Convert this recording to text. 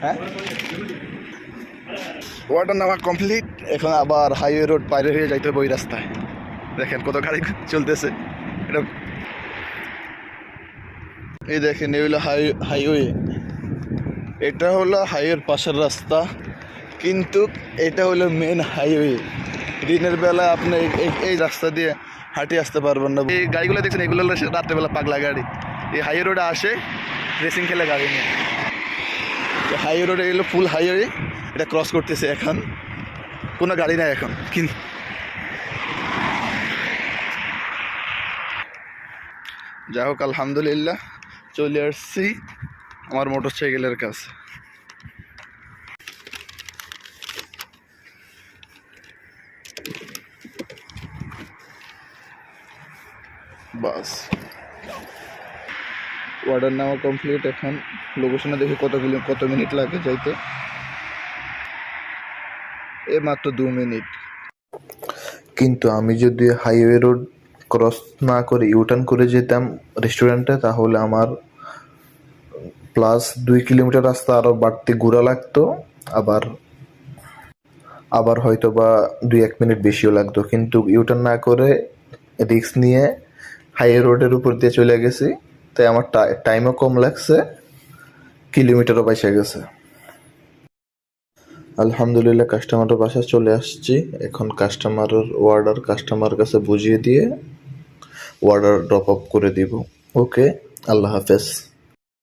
হ্যাঁ? ওয়াটার নামা কমপ্লিট। এখন আবার হাইওয়ে রোড বাইরে হয়ে যাইতে হবে ওই রাস্তায়। দেখেন কত গাড়ি চলতেছে। এটা এই দেখেন এই হলো হাই হাইওয়ে। এটা হলো হাইওয়ের পাশের রাস্তা। কিন্তু এটা হলো মেন হাইওয়ে। দিনের বেলা আপনি এই- রাস্তা দিয়ে হাঁটে আসতে পারবেন না। এই গাড়িগুলো দেখছেন এগুলো রাত্রেবেলা পাগলা গাড়ি। এই হাইওয়ে রোডে আসে রেসিং খেলে গাড়ি নিয়ে। হাইওয়ে রোডে এগুলো ফুল হাইওয়ে এটা ক্রস করতেছে এখন। কোনো গাড়ি নাই এখন কিন্তু যাই হোক, আলহামদুলিল্লাহ, চলে আসছি আমার মোটর সাইকেলের কাছে। বাস। অর্ডার নেওয়া কমপ্লিট এখন। লোকেশনে দেখি কত কিলো, কত মিনিট লাগে যাইতে। এ মাত্র দু মিনিট কিন্তু আমি যদি হাইওয়ে রোড ক্রস না করে ইউটার্ন করে যেতাম রেস্টুরেন্টে তাহলে আমার প্লাস দুই কিলোমিটার রাস্তা আরও বাড়তি ঘোরা লাগতো। আবার আবার হয়তো বা দুই এক মিনিট বেশিও লাগতো। কিন্তু ইউটার্ন না করে রিস্ক নিয়ে হাইওয়ে রোডের উপর দিয়ে চলে গেছি। তাই আমার টাইমও কম লাগছে, কিলোমিটারও বাইসে গেছে। আলহামদুলিল্লাহ কাস্টমারের বাসায় চলে আসছি। এখন কাস্টমারের অর্ডার কাস্টমার কাছে বুঝিয়ে দিয়ে অর্ডার ড্রপ আপ করে দিব। ওকে আল্লাহ হাফেজ।